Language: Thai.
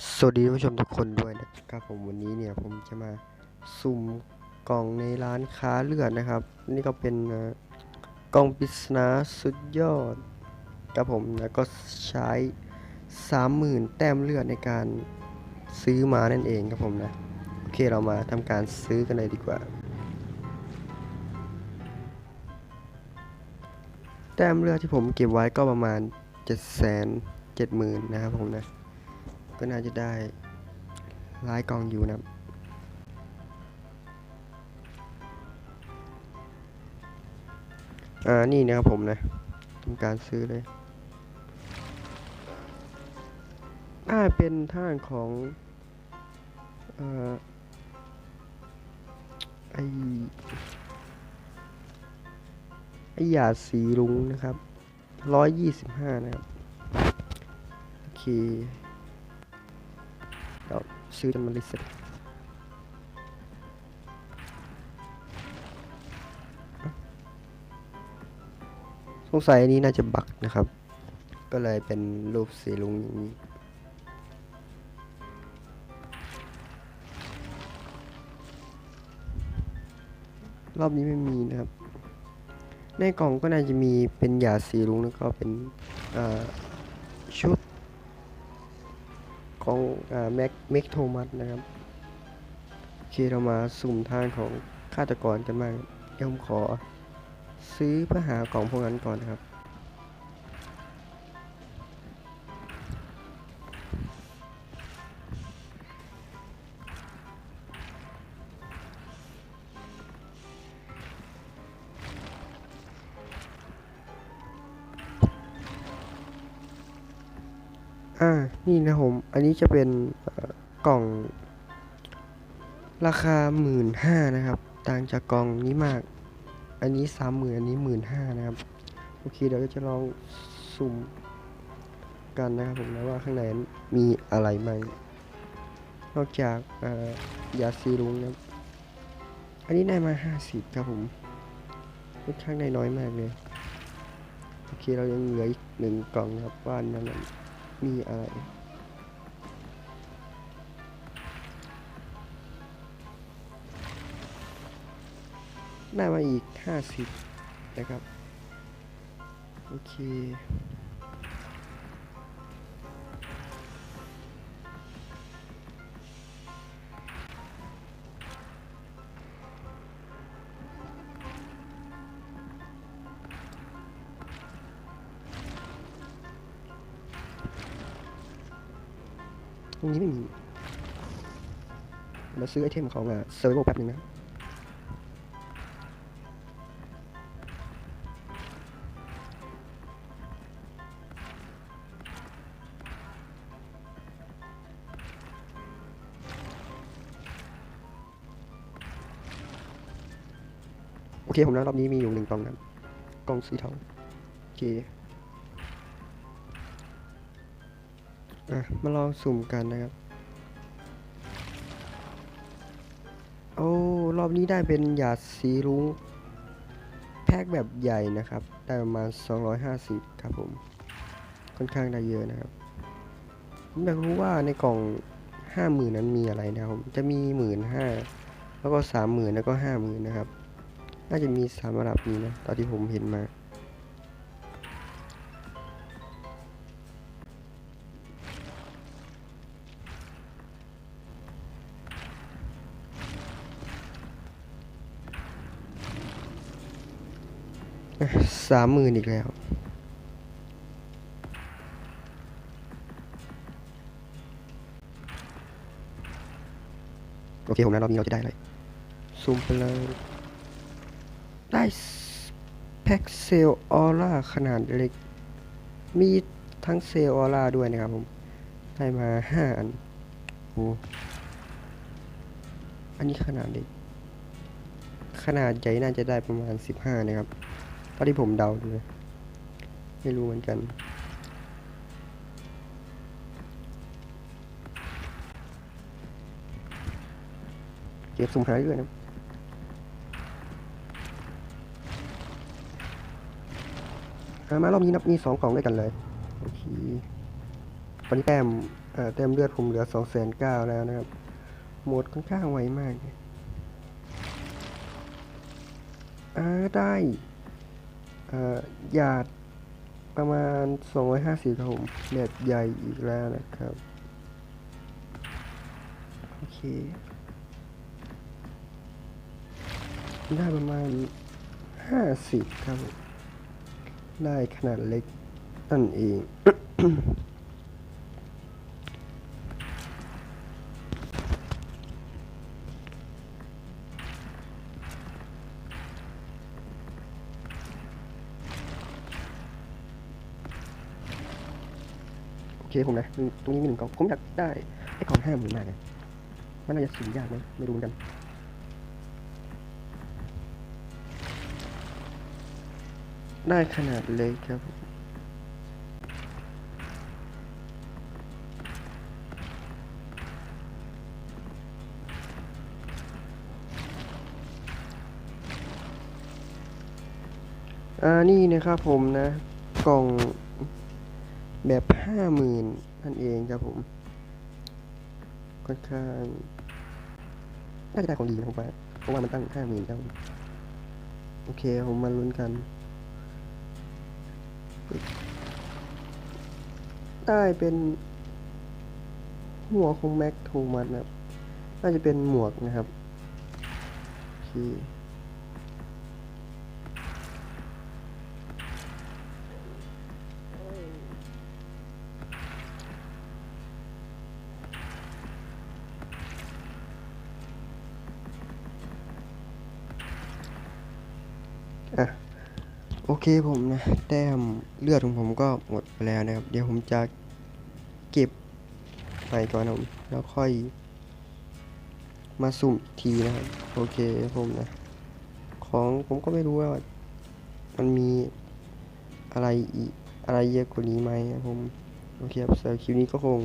สวัสดีผู้ชมทุกคนด้วยนะครับผมวันนี้เนี่ยผมจะมาสุ่มกล่องในร้านค้าเลือดนะครับ นี่ก็เป็นกล่องปริศนาสุดยอดครับผมแล้วก็ใช้ 30,000 แต้มเลือดในการซื้อมานั่นเองครับผมนะ โอเคเรามาทำการซื้อกันเลยดีกว่า แต้มเลือดที่ผมเก็บไว้ก็ประมาณ 7 7 0 0 0 0 นะครับผมนะ ก็น่าจะได้ร้ายกองอยู่นะครับอ่า นี่นะครับผมนะทำการซื้อเลยอ่าเป็นท่างของเอ่อไอไอหยาดสีรุ้งนะครับร้อยยี่สิบห้านะครับ โอเค เราซื้อจนมันรีเซ็ตสงสัยอันนี้น่าจะบักนะครับ ก็เลยเป็นรูปสีลุงอย่างนี้รอบนี้ไม่มีนะครับ ในกล่องก็น่าจะมีเป็นยาสีลุงแล้วก็เป็นชุด ของแม็กเมกโทมัสนะครับโอเคเรามาสุ่มทางของฆาตกรกันบ้างเดี๋ยวผมขอซื้อเพื่อหากล่องพวกนั้นก่อนนะครับ อ่า นี่นะผม อันนี้จะเป็นกล่อง ราคาหมื่นห้านะครับ ต่างจากกล่องนี้มาก อันนี้สามหมื่นอันนี้หมื่นห้านะครับ โอเคเดี๋ยวเราจะลองสุ่มกันนะครับผมนะว่าข้างในมีอะไรไหม นอกจากยาซีรุงนะครับอันนี้ได้มาห้าสิบครับผมค่อนข้างได้น้อยมากเลย โอเคเรายังเหลืออีกหนึ่งกล่องนะครับว่าอันนั้น มีอะไรได้มาอีก 50 นะครับ โอเค ตรงนี้ไม่มีมาซื้อไอเทมของอะเซอร์โวแป๊บนึงนะโอเคผมนะรอบนี้มีอยู่หนึ่งกล่องนะกล่องสีทองโอเค อะมาลองสุ่มกันนะครับ โอ้รอบนี้ได้เป็นหยาดสีรุ้งแพ็คแบบใหญ่นะครับ ได้ประมาณ 250 ครับผม ค่อนข้างได้เยอะนะครับ ผมอยากรู้ว่าในกล่อง 50,000 นั้นมีอะไรนะครับผมจะมี 15,000แล้วก็ 30,000 แล้วก็ 50,000 นะครับ น่าจะมีสามระดับนี้นะตอนที่ผมเห็นมา สามหมื่นอีกแล้ว โอเคผมนะรอบนี้เราจะได้อะไรซูมไปเลยได้แพ็กเซลออร่าขนาดเล็ก มีทั้งเซลออร่าด้วยนะครับผม ได้มาห้าอันโอ้อันนี้ขนาดเล็ก ขนาดใหญ่น่าจะได้ประมาณ15นะครับ เท่าที่ผมเดาดูนะไม่รู้เหมือนกัน เก็บสุ่มหาเยอยนะอ่ามารอบนี้นับมีสองกล่องด้วยกันเลยโอเคตอนนี้แต้มอ่าแต้มเลือดผมเหลือสองแสนเก้าแล้วนะครับ หมดค่อนข้างไวมากอ่าได้ หยาดประมาณ 250ครับผมแบบใหญ่อีกแล้วนะครับ โอเค ได้ประมาณ 50 ครับ ได้ขนาดเล็กนั่นเอง เคผมนะ ตรงนี้มีหนึ่งกล่อง ผมอยากได้ไอ้กล่องห้าหมื่นมากเลยมันน่าจะสูงยากไหมไม่รู้เหมือนกันได้ขนาดเล็กครับ อ่า นี่นะครับผมนะ กล่อง แบบห้าหมื่นนั่นเองครับผม ค่อนข้างน่าจะได้ของดีนะผมว่าเพราะว่ามันตั้งห้าหมื่นครับโอเคผมมาลุ้นกัน ได้เป็น หัวของแม็กโทมัสนะครับ น่าจะเป็นหมวกนะครับโอเค โอเคผมนะ แต้มเลือดของผมก็หมดไปแล้วนะครับ เดี๋ยวผมจะเก็บไปก่อนผมแล้วค่อย มาสุ่มทีนะครับ โอเคผมนะ ของผมก็ไม่รู้ว่า มันมีอะไรอีกอะไรเยอะกว่านี้ไหมครับผม โอเคครับสำหรับคลิปนี้ก็คง